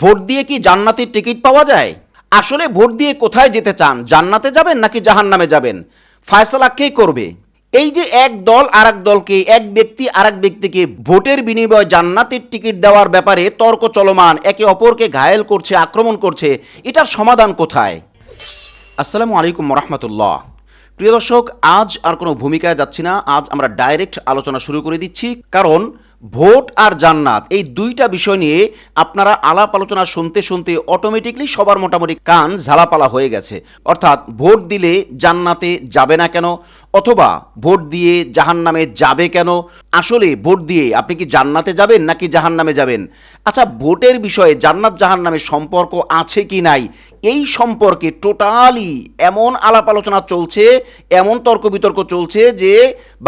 Vote দিয়ে কি জান্নাতের টিকিট পাওয়া যায়? আসলে ভোট দিয়ে কোথায় যেতে চান? জান্নাতে যাবেন নাকি জাহান্নামে যাবেন? ফায়সালা কে করবে? এই যে এক দল আর এক দলকে, এক ব্যক্তি আর এক ব্যক্তিকে ভোটের বিনিময়ে জান্নাতের টিকিট দেওয়ার ব্যাপারে তর্ক চলমান, একে অপরকে ঘায়েল করছে, আক্রমণ করছে, এটার সমাধান কোথায়? আসসালামু আলাইকুম রহমতুল্লাহ প্রিয় দর্শক, আজ আর কোনো ভূমিকায় যাচ্ছি না। আজ আমরা ডাইরেক্ট আলোচনা শুরু করে দিচ্ছি। কারণ ভোট আর জান্নাত, এই দুইটা বিষয় নিয়ে আপনারা আলাপ আলোচনা শুনতে শুনতে অটোমেটিকলি সবার মোটামুটি কান ঝালাপালা হয়ে গেছে। অর্থাৎ ভোট দিলে জান্নাতে যাবে না কেন? অথবা ভোট দিয়ে জাহান্নামে যাবে কেন? আসলে ভোট দিয়ে আপনি কি জান্নাতে যাবেন নাকি জাহান্নামে যাবেন? আচ্ছা ভোটের বিষয়ে জান্নাত জাহান্নামের সম্পর্ক আছে কি নাই? এই সম্পর্কে টোটালি এমন আলাপ আলোচনা চলছে, এমন তর্ক বিতর্ক চলছে যে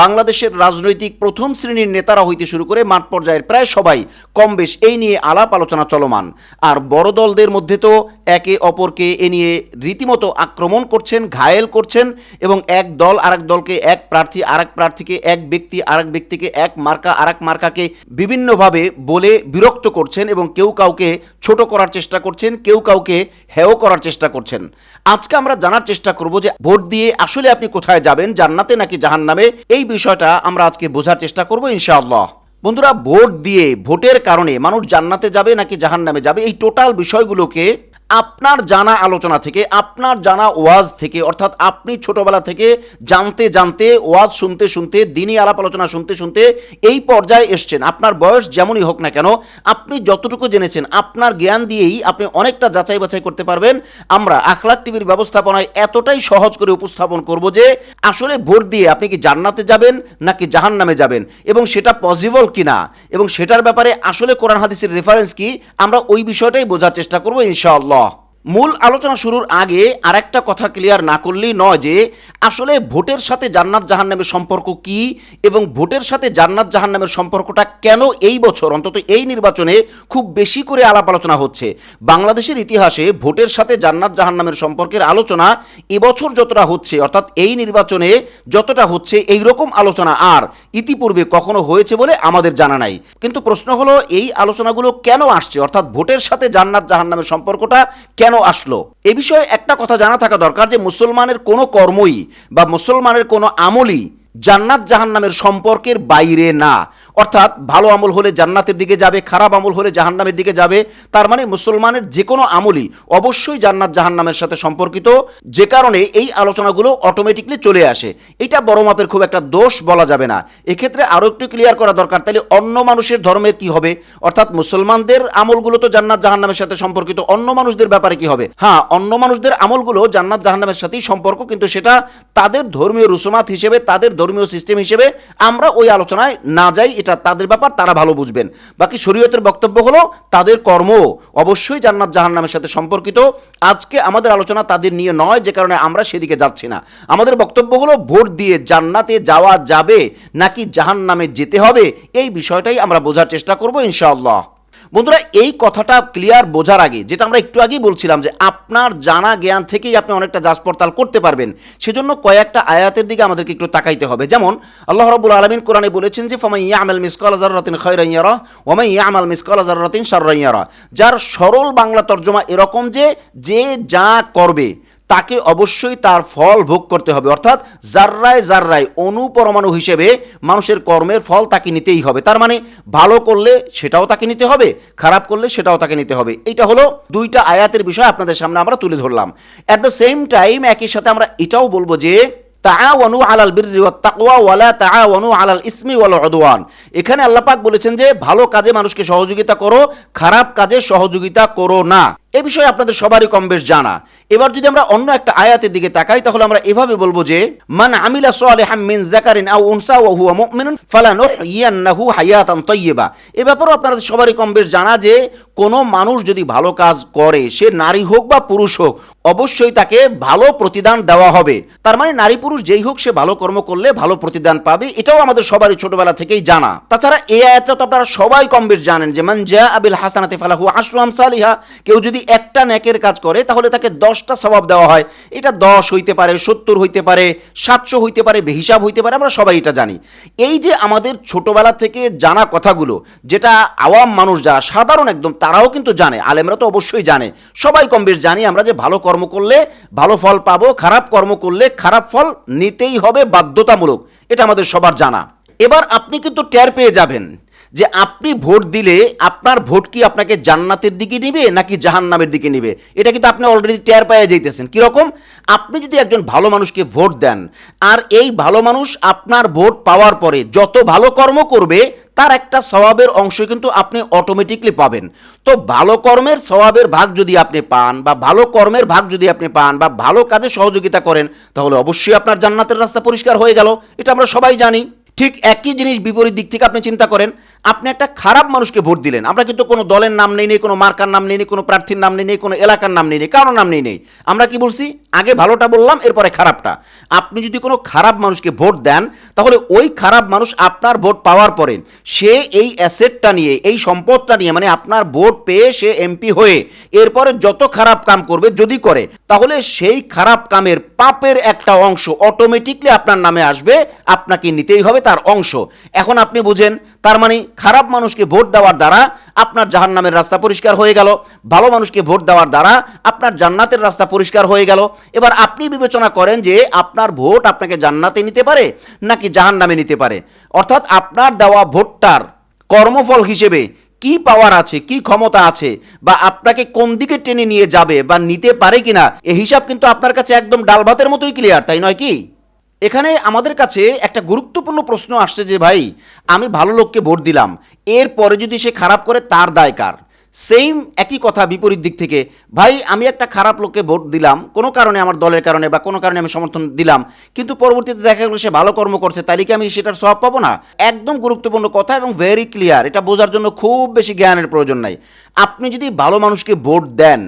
বাংলাদেশের রাজনৈতিক প্রথম শ্রেণির নেতারা হইতে শুরু করে মাঠ পর্যায়ের প্রায় সবাই কম বেশ এই নিয়ে আলাপ আলোচনা চলমান। আর বড় দলদের মধ্যে তো একে অপরকে এ নিয়ে রীতিমতো আক্রমণ করছেন, ঘায়েল করছেন এবং এক দল আরেক দলকে এক প্রার্থী, আরেক প্রার্থীকে এক ব্যক্তি, আরেক ব্যক্তিকে এক মার্কা, আরেক মার্কাকে বিভিন্নভাবে বলে বিরক্ত করছেন এবং কেউ কাউকে ছোট করার চেষ্টা করছেন, কেউ কাউকে হেয় করার চেষ্টা করছেন। আজকে আমরা জানার চেষ্টা করব যে ভোট দিয়ে আসলে আপনি কোথায় যাবেন, জান্নাতে নাকি জাহান নামে এই বিষয়টা আমরা আজকে বোঝার চেষ্টা করব ইনশাআল্লাহ। বন্ধুরা, ভোট দিয়ে ভোটের কারণে মানুষ জান্নাতে যাবে নাকি জাহান্নামে যাবে? এই টোটাল বিষয়গুলোকে আপনার জানা আলোচনা থেকে, আপনার জানা ওয়াজ থেকে, অর্থাৎ আপনি ছোটবেলা থেকে জানতে জানতে, ওয়াজ শুনতে শুনতে, দিনই আলাপ আলোচনা শুনতে শুনতে এই পর্যায়ে এসছেন। আপনার বয়স যেমনই হোক না কেন, আপনি যতটুকু জেনেছেন, আপনার জ্ঞান দিয়েই আপনি অনেকটা যাচাই বাছাই করতে পারবেন। আমরা আখলাক টিভির ব্যবস্থাপনায় এতটাই সহজ করে উপস্থাপন করব যে, আসলে ভোট দিয়ে আপনি কি জান্নাতে যাবেন নাকি জাহান্নামে যাবেন? এবং সেটা পসিবল কিনা এবং সেটার ব্যাপারে আসলে কোরআন হাদিসের রেফারেন্স কি, আমরা ওই বিষয়টাই বোঝার চেষ্টা করব ইনশাআল্লাহ। মূল আলোচনা শুরুর আগে আরেকটা কথা ক্লিয়ার না করলেই নয় যে, আসলে ভোটের সাথে জান্নাত জাহান্নামের সম্পর্ক কি এবং ভোটের সাথে জান্নাত জাহান্নামের সম্পর্কটা কেন এই বছর, অন্তত এই নির্বাচনে খুব বেশি করে আলাপ আলোচনা হচ্ছে? বাংলাদেশের ইতিহাসে ভোটের সাথে জান্নাত জাহান্নামের সম্পর্কের আলোচনা এবছর যতটা হচ্ছে, অর্থাৎ এই নির্বাচনে যতটা হচ্ছে এই রকম আলোচনা আর ইতিপূর্বে কখনো হয়েছে বলে আমাদের জানা নাই। কিন্তু প্রশ্ন হলো, এই আলোচনাগুলো কেন আসছে? অর্থাৎ ভোটের সাথে জান্নাত জাহান্নামের সম্পর্কটা কেন আসলো? এ বিষয়ে একটা কথা জানা থাকা দরকার যে মুসলমানের কোনো কর্মই বা মুসলমানের কোনো আমলই জান্নাত জাহান্নামের সম্পর্কের বাইরে না। অর্থাৎ ভালো আমল হলে জান্নাতের দিকে যাবে, খারাপ আমল হলে জাহান্নামের দিকে যাবে। তার মানে মুসলমানের যে কোনো আমলই অবশ্যই জান্নাত জাহান্নামের সাথে সম্পর্কিত। যে কারণে এই আলোচনাগুলো অটোমেটিকলি চলে আসে। এটা বড় মাপের খুব একটা দোষ বলা যাবে না। এক্ষেত্রে আরও একটু ক্লিয়ার করা দরকার, তাহলে অন্য মানুষের ধর্মের কি হবে? অর্থাৎ মুসলমানদের আমলগুলো তো জান্নাত জাহান্নামের সাথে সম্পর্কিত, অন্য মানুষদের ব্যাপারে কি হবে? হ্যাঁ অন্য মানুষদের আমলগুলো জান্নাত জাহান্নামের সাথেই সম্পর্ক, কিন্তু সেটা তাদের ধর্মীয় রুসুমাত হিসেবে, তাদের ধর্মীয় সিস্টেম হিসেবে আমরা ওই আলোচনায় না যাই এটা তাদের ব্যাপার, তারা ভালো বুঝবেন। বাকি শরীয়তের বক্তব্য হলো, তাদের কর্ম অবশ্যই জান্নাত জাহান্নামের সাথে সম্পর্কিত। আজকে আমাদের আলোচনা তাদের নিয়ে নয়, যে কারণে আমরা সেদিকে যাচ্ছি না। আমাদের বক্তব্য হলো, ভোট দিয়ে জান্নাতে যাওয়া যাবে নাকি জাহান্নামে যেতে হবে? এই বিষয়টাই আমরা বোঝার চেষ্টা করব, ইনশাআল্লাহ। বন্ধুরা, এই কথাটা ক্লিয়ার বোঝার আগে, যেটা আমরা একটু আগেই বলছিলাম যে আপনার জানা জ্ঞান থেকেই আপনি অনেকটা যাচ পড়তাল করতে পারবেন। সেজন্য কয়েকটা আয়াতের দিকে আমাদেরকে একটু তাকাইতে হবে। যেমন, আল্লাহ রবুল আলমিন কোরআনে বলেছেন যে ফমাই ইয়ামেল মিসকল আজার রতিন খৈরাইয়ারা ওমাই ইয়ামাল আজার রতিন সাররাইয়ারা যার সরল বাংলা তর্জমা এরকম যে যে যা করবে তাকে অবশ্যই তার ফল ভোগ করতে হবে। অর্থাৎ জাররায় জাররায় অনুপরমাণু হিসেবে মানুষের কর্মের ফল তাকে নিতেই হবে। তার মানে ভালো করলে সেটাও তাকে নিতে হবে, খারাপ করলে সেটাও তাকে নিতে হবে। এটা হলো দুইটা আয়াতের বিষয় আপনাদের সামনে আমরা তুলে ধরলাম। অ্যাট দ্য সেম টাইম একই সাথে আমরা এটাও বলব যে, তাআওয়ানু আলাল বিররি ওয়াত তাকওয়া আলাল ইসমি ওয়াল এখানে আল্লাহ পাক বলেছেন যে, ভালো কাজে মানুষকে সহযোগিতা করো, খারাপ কাজে সহযোগিতা করো না। এ বিষয়ে আপনাদের সবারই কম বেশ জানা। এবার যদি আমরা অন্য একটা আয়াতের দিকে তাকাই, তাহলে আমরা এভাবে বলব যে, মান আমিলা সালিহাম মিন যাকারিন আও উনসা ওয়া হুয়া মুমিনুন ফালানুহইয়ান্নাহু হায়াতান তাইয়্যিবা। এ ব্যাপারেও আপনাদের সবারই কম বেশ জানা যে, কোনো মানুষ যদি ভালো কাজ করে, সে নারী হোক বা পুরুষ হোক, অবশ্যই তাকে ভালো প্রতিদান দেওয়া হবে। তার মানে নারী পুরুষ যেই হোক সে ভালো কর্ম করলে ভালো প্রতিদান পাবে, এটাও আমাদের সবারই ছোটবেলা থেকেই জানা। তাছাড়া এই আয়াতটা তো আপনারা সবাই কম বেশ জানেন যে, মান জা আবিল হাসানাতে ফালাহু আশরু আমসালিহা। কেউ যদি একটা ন্যাকের কাজ করে, তাহলে তাকে দশটা স্বভাব দেওয়া হয়। এটা দশ হইতে পারে, সত্তর হইতে পারে, সাতশো হইতে পারে, বেহিসাব হইতে পারে, আমরা সবাই এটা জানি। এই যে আমাদের ছোটবেলা থেকে জানা কথাগুলো, যেটা আওয়াম মানুষ যারা, সাধারণ একদম, তারাও কিন্তু জানে, আলেমরা তো অবশ্যই জানে। সবাই কম বেশ জানি আমরা যে ভালো কর্ম করলে ভালো ফল পাবো, খারাপ কর্ম করলে খারাপ ফল নিতেই হবে বাধ্যতামূলক, এটা আমাদের সবার জানা। এবার আপনি কিন্তু টের পেয়ে যাবেন। যে আপনি ভোট দিলে আপনার ভোট কি আপনাকে জান্নাতের দিকে নিবে নাকি জাহান্নামের দিকে নিবে? এটা কিন্তু আপনি অলরেডি টের পেয়ে যাইতেছেন। কীরকম আপনি যদি একজন ভালো মানুষকে ভোট দেন, আর এই ভালো মানুষ আপনার ভোট পাওয়ার পরে যত ভালো কর্ম করবে, তার একটা স্বভাবের অংশ কিন্তু আপনি অটোমেটিকলি পাবেন। তো ভালো কর্মের স্বভাবের ভাগ যদি আপনি পান, বা ভালো কর্মের ভাগ যদি আপনি পান, বা ভালো কাজে সহযোগিতা করেন, তাহলে অবশ্যই আপনার জান্নাতের রাস্তা পরিষ্কার হয়ে গেল। এটা আমরা সবাই জানি। ঠিক একই জিনিস বিপরীত দিক থেকে আপনি চিন্তা করেন, আপনি একটা খারাপ মানুষকে ভোট দিলেন। আমরা কিন্তু কোনো দলের নাম নেই নেই, কোনো মার্কার নাম নেই নেই, কোনো প্রার্থীর নাম নেই নেই, কোনো এলাকার নাম নেই নেই, কারোর নাম নেই নেই। আমরা কি বলছি? আগে ভালোটা বললাম, এরপরে খারাপটা। আপনি যদি কোনো খারাপ মানুষকে ভোট দেন, তাহলে ওই খারাপ মানুষ আপনার ভোট পাওয়ার পরে সে এই অ্যাসেটটা নিয়ে, এই সম্পদটা নিয়ে মানে আপনার ভোট পেয়ে সে এমপি হয়ে এরপরে যত খারাপ কাম করবে, যদি করে, তাহলে সেই খারাপ কামের পাপের একটা অংশ অটোমেটিকলি আপনার নামে আসবে, আপনাকে নিতেই হবে, তার অংশ। এখন আপনি বুঝেন, তার মানে খারাপ মানুষকে ভোট দেওয়ার দ্বারা আপনার জাহান নামের রাস্তা পরিষ্কার হয়ে গেল, ভালো মানুষকে ভোট দেওয়ার দ্বারা আপনার জান্নাতের রাস্তা পরিষ্কার হয়ে গেল। এবার আপনি বিবেচনা করেন যে আপনার ভোট আপনাকে জান্নাতে নিতে পারে নাকি জাহান নামে নিতে পারে। অর্থাৎ আপনার দেওয়া ভোটটার কর্মফল হিসেবে কি পাওয়ার আছে, কি ক্ষমতা আছে, বা আপনাকে কোন দিকে টেনে নিয়ে যাবে বা নিতে পারে কিনা, এ হিসাব কিন্তু আপনার কাছে একদম ডাল ভাতের মতোই ক্লিয়ার তাই নয় কি? এখানে আমাদের কাছে একটা গুরুত্বপূর্ণ প্রশ্ন আসছে যে, ভাই, আমি ভালো লোককে ভোট দিলাম। এরপরে যদি সে খারাপ করে, তার দায় কার? সেম একই কথা বিপরীত দিক থেকে। ভাই, আমি একটা খারাপ লোককে ভোট দিলাম। কোনো কারণে আমার দলের কারণে বা কোনো কারণে আমি সমর্থন দিলাম। কিন্তু পরবর্তীতে দেখা গেলো সে ভালো কর্ম করছে, তাহলে কি আমি সেটার সব পাবো না? একদম গুরুত্বপূর্ণ কথা এবং ভেরি ক্লিয়ার এটা বোঝার জন্য খুব বেশি জ্ঞানের প্রয়োজন নাই। আপনি যদি ভালো মানুষকে ভোট দেন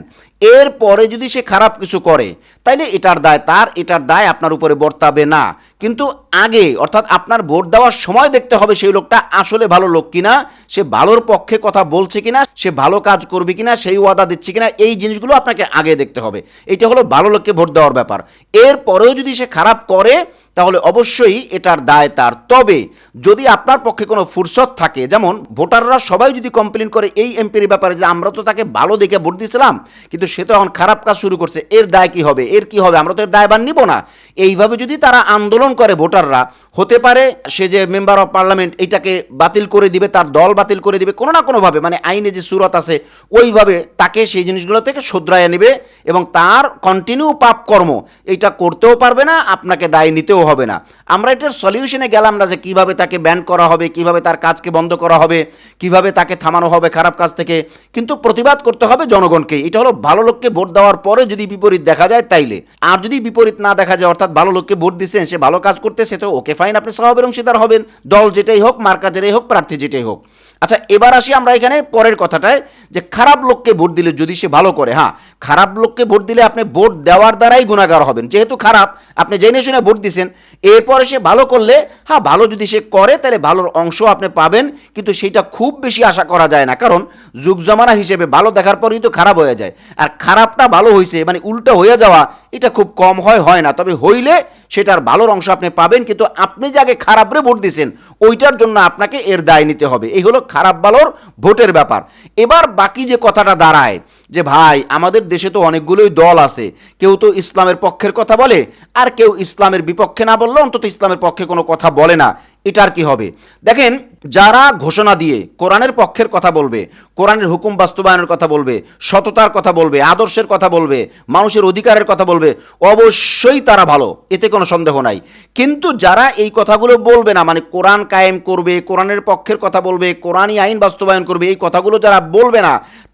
এরপরে যদি সে খারাপ কিছু করে, তাইলে এটার দায় তার, এটার দায় আপনার উপরে বর্তাবে না। কিন্তু আগে, অর্থাৎ আপনার ভোট দেওয়ার সময় দেখতে হবে সেই লোকটা আসলে ভালো লোক কিনা, সে ভালোর পক্ষে কথা বলছে কিনা, সে ভালো কাজ করবে কিনা, সেই ওয়াদা দিচ্ছে কিনা, এই জিনিসগুলো আপনাকে আগে দেখতে হবে। এটা হলো ভালো লোককে ভোট দেওয়ার ব্যাপার। এরপরেও যদি সে খারাপ করে তাহলে অবশ্যই এটার দায় তার। তবে যদি আপনার পক্ষে কোনো ফুরসত থাকে, যেমন ভোটাররা সবাই যদি কমপ্লেন করে এই এমপির ব্যাপারে যে আমরা তো তাকে ভালো দেখে ভোট দিয়েছিলাম, কিন্তু সে তো এখন খারাপ কাজ শুরু করছে, এর দায় কি হবে? এর কি হবে? আমরা তো এর দায়বান নিব না। এইভাবে যদি তারা আন্দোলন করে ভোটাররা, হতে পারে সে যে মেম্বার অফ পার্লামেন্ট এটাকে বাতিল করে দিবে, তার দল বাতিল করে দিবে, কোনো না কোনোভাবে মানে আইনে যে সুরত আছে, ওইভাবে তাকে সেই জিনিসগুলো থেকে শুধরাইয়া নেবে এবং তার কন্টিনিউ পাপ কর্ম এইটা করতেও পারবে না, আপনাকে দায় নিতেও হবে না। আমরা এটার সলিউশনে গেলাম না যে কীভাবে তাকে ব্যান করা হবে, কীভাবে তার কাজকে বন্ধ করা হবে, কীভাবে তাকে থামানো হবে খারাপ কাজ থেকে। কিন্তু প্রতিবাদ করতে হবে জনগণকে এটা হলো ভালো লোককে ভোট দেওয়ার পরে যদি বিপরীত দেখা যায় তাইলে। আর যদি বিপরীত না দেখা যায়, অর্থাৎ ভালো লোককে ভোট দিচ্ছেন সে ভালো কাজ করতেছে, তো ওকে ফাইন আপনি স্বভাবের অংশীদার হবেন। দল যেটাই হোক, মার্কা যেটাই হোক, প্রার্থী যেটাই হোক। আচ্ছা এবার আসি আমরা এখানে পরের কথাটায়, যে খারাপ লোককে ভোট দিলে যদি সে ভালো করে হ্যাঁ খারাপ লোককে ভোট দিলে আপনি ভোট দেওয়ার দ্বারাই গুণাগার হবেন। যেহেতু খারাপ, আপনি জেনে শুনে ভোট দিছেন, এরপরে সে ভালো করলে হ্যাঁ ভালো যদি সে করে, তাহলে ভালোর অংশ আপনি পাবেন, কিন্তু সেটা খুব বেশি আশা করা যায় না, কারণ যুগ জমানা হিসেবে ভালো দেখার পরেই তো খারাপ হয়ে যায়। আর খারাপটা ভালো হয়েছে মানে উল্টো হয়ে যাওয়া এটা খুব কম হয় হয় না। তবে হইলে সেটার ভালোর অংশ আপনি পাবেন, কিন্তু আপনি যে আগে খারাপরে ভোট দিয়েছেন ওইটার জন্য আপনাকে এর দায় নিতে হবে। এই হলো খারাপ ভালোর ভোটের ব্যাপার। এবার বাকি যে কথাটা দাঁড়ায় যে ভাই, আমাদের দেশে তো অনেকগুলোই দল আছে। কেউ তো ইসলামের পক্ষের কথা বলে, আর কেউ ইসলামের বিপক্ষে না বললে অন্তত ইসলামের পক্ষে কোনো কথা বলে না। এটার কি হবে? দেখেন, যারা ঘোষণা দিয়ে কোরআনের পক্ষের কথা বলবে, কোরআনের হুকুম বাস্তবায়নের কথা বলবে, সততার কথা বলবে, আদর্শের কথা বলবে, মানুষের অধিকারের কথা বলবে, অবশ্যই তারা ভালো, এতে কোনো সন্দেহ নাই। কিন্তু যারা এই কথাগুলো বলবে না মানে কোরআন কায়েম করবে, কোরআনের পক্ষের কথা বলবে, কোরআনই আইন বাস্তবায়ন করবে, এই কথাগুলো যারা বলবে না,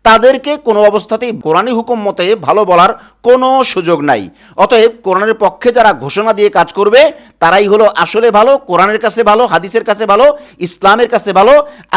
তাদেরকে কোনো অবস্থাতেই কোরআনী হুকুম মতে ভালো বলার কোনো সুযোগ নাই। অতএব কোরআনের পক্ষে যারা ঘোষণা দিয়ে কাজ করবে, তারাই হলো আসলে ভালো, কোরআনের কাছে ভালো, হাদিসের কাছে ভালো, ইসলামের কাছে ভালো।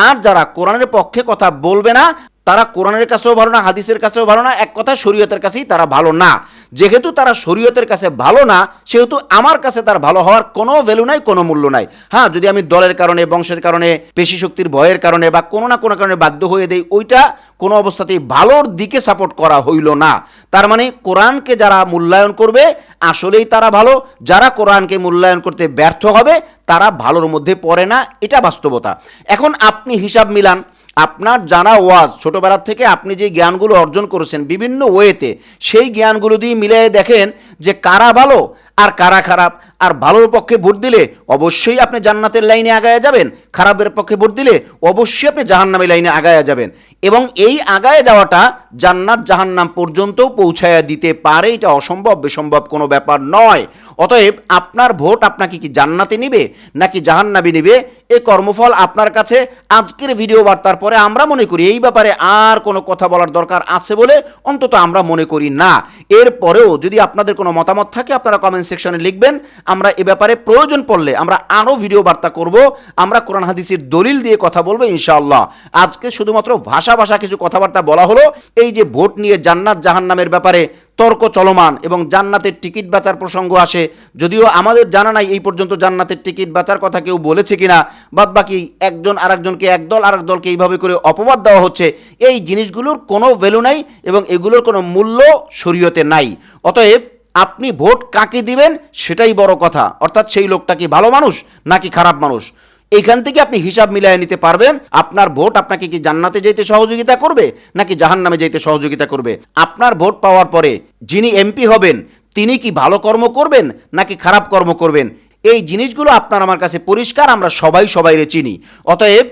আর যারা কোরআনের পক্ষে কথা বলবে না, তারা কোরআনের কাছেও ভালো না, হাদিসের কাছেও ভালো না, এক কথা শরীয়তের কাছেই তারা ভালো না। যেহেতু তারা শরীয়তের কাছে ভালো না, সেহেতু আমার কাছে তার ভালো হওয়ার কোনো ভ্যালু নাই, কোনো মূল্য নাই। হ্যাঁ যদি আমি দলের কারণে, বংশের কারণে, পেশি শক্তির ভয়ের কারণে বা কোনো না কোনো কারণে বাধ্য হয়ে দেই, ওইটা কোনো অবস্থাতেই ভালোর দিকে সাপোর্ট করা হইল না। তার মানে কোরআনকে যারা মূল্যায়ন করবে, আসলেই তারা ভালো। যারা কোরআনকে মূল্যায়ন করতে ব্যর্থ হবে, তারা ভালোর মধ্যে পড়ে না, এটা বাস্তবতা। এখন আপনি হিসাব মিলান আপনার জানা ওয়াজ ছোটোবেলার থেকে আপনি যে জ্ঞানগুলো অর্জন করেছেন বিভিন্ন ওয়েতে, সেই জ্ঞানগুলো দিয়ে মিলিয়ে দেখেন যে কারা ভালো আর কারা খারাপ। আর ভালোর পক্ষে ভোট দিলে অবশ্যই আপনি জান্নাতের লাইনে আগায়া যাবেন, খারাপের পক্ষে ভোট দিলে অবশ্যই আপনি জাহান্নামের লাইনে আগায়া যাবেন। এবং এই আগায় যাওয়াটা জান্নাত জাহান্নাম পর্যন্তও পৌঁছায়া দিতে পারে, এটা অসম্ভব বেসম্ভব কোনো ব্যাপার নয়। অতএব আপনার ভোট আপনাকে কি জান্নাতে নিবে নাকি জাহান্নাবি নিবে? এ কর্মফল আপনার কাছে। আজকের ভিডিও বার্তার পরে আমরা মনে করি এই ব্যাপারে আর কোনো কথা বলার দরকার আছে বলে অন্তত আমরা মনে করি না। এরপরেও যদি আপনাদের কোনো মতামত থাকে, আপনারা কমেন্ট সেকশনে লিখবেন। আমরা এ ব্যাপারে প্রয়োজন পড়লে আমরা আরও ভিডিও বার্তা করব, আমরা কোরআন হাদিসের দলিল দিয়ে কথা বলব ইনশাআল্লাহ। আজকে শুধুমাত্র ভাষা ভাষা কিছু কথাবার্তা বলা হলো, এই যে ভোট নিয়ে জান্নাত জাহান্নামের ব্যাপারে তর্ক চলমান এবং জান্নাতের টিকিট বেচার প্রসঙ্গ আসে, যদিও আমাদের জানা নাই এই পর্যন্ত জান্নাতের টিকিট বেচার কথা কেউ বলেছে কিনা বাদ বাকি একজন আরেকজনকে, একদল আরেক দলকে এইভাবে করে অপবাদ দেওয়া হচ্ছে, এই জিনিসগুলোর কোনো ভ্যালু নাই এবং এগুলোর কোনো মূল্য শরীয়তে নাই। অতএব আপনি ভোট কাকে দিবেন সেটাই বড় কথা। অর্থাৎ সেই লোকটা কি ভালো মানুষ নাকি খারাপ মানুষ? এইখান থেকে আপনি হিসাব মিলিয়ে নিতে পারবেন, আপনার ভোট আপনাকে কি জান্নাতে যেতে সহযোগিতা করবে নাকি জাহান্নামে যেতে সহযোগিতা করবে? আপনার ভোট পাওয়ার পরে যিনি এমপি হবেন, তিনি কি ভালো কর্ম করবেন নাকি খারাপ কর্ম করবেন? এই জিনিসগুলো আপনার আমার কাছে পরিষ্কার, আমরা সবাই সবাইরে চিনি। অতএব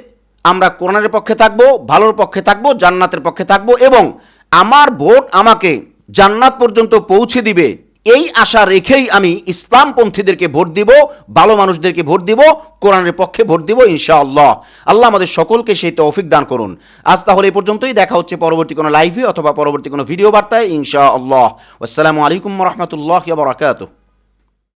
আমরা কোরআনের পক্ষে থাকব, ভালোর পক্ষে থাকব, জান্নাতের পক্ষে থাকব এবং আমার ভোট আমাকে জান্নাত পর্যন্ত পৌঁছে দিবে। এই আশা রেখেই আমি ইসলামপন্থীদেরকে ভোট দিব, ভালো মানুষদেরকে ভোট দিব, কোরআনের পক্ষে ভোট দিব ইনশাআল্লাহ। আল্লাহ আমাদের সকলকে সেই তৌফিক দান করুন। আজ তাহলে এই পর্যন্তই, দেখা হচ্ছে পরবর্তী কোনো লাইভে অথবা পরবর্তী কোনো ভিডিও বার্তায়, ইনশাআল্লাহ। আসসালামু আলাইকুম রহমতুল্লাহ